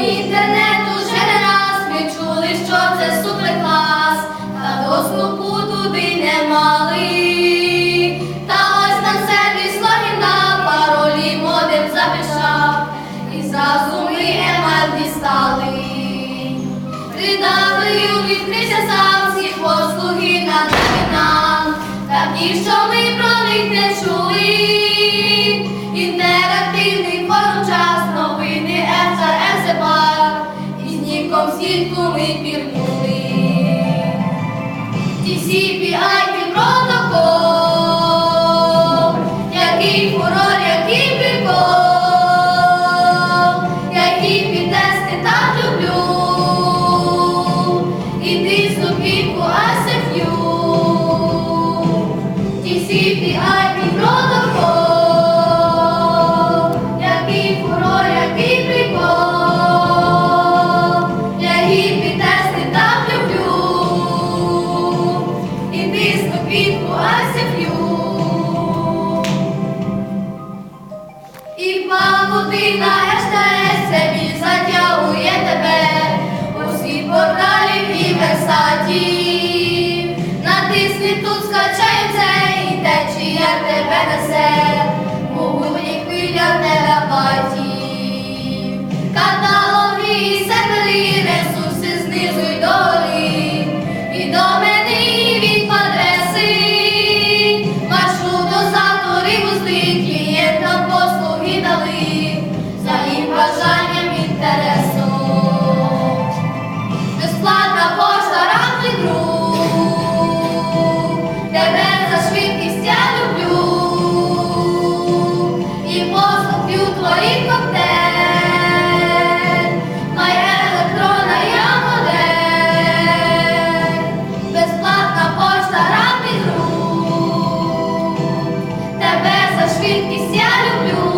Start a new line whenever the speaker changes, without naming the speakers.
Інтернет уже не раз ми чули, що це суперклас, та доступу туди не мали. Та ось нам сервіс логіна, паролі модем запишав, і зразу ми емаль дістали. Придавлю відкрився сам, всі послуги надані нам, такі, що TCP/IP протокол, який фурор, який прикол, які підтести так люблю. І тисну квітку асиф'ю. І павутина СТС собі затягує тебе у світ порталів і версатів. Натисни тут, течія тебе тебе за швидкість я люблю,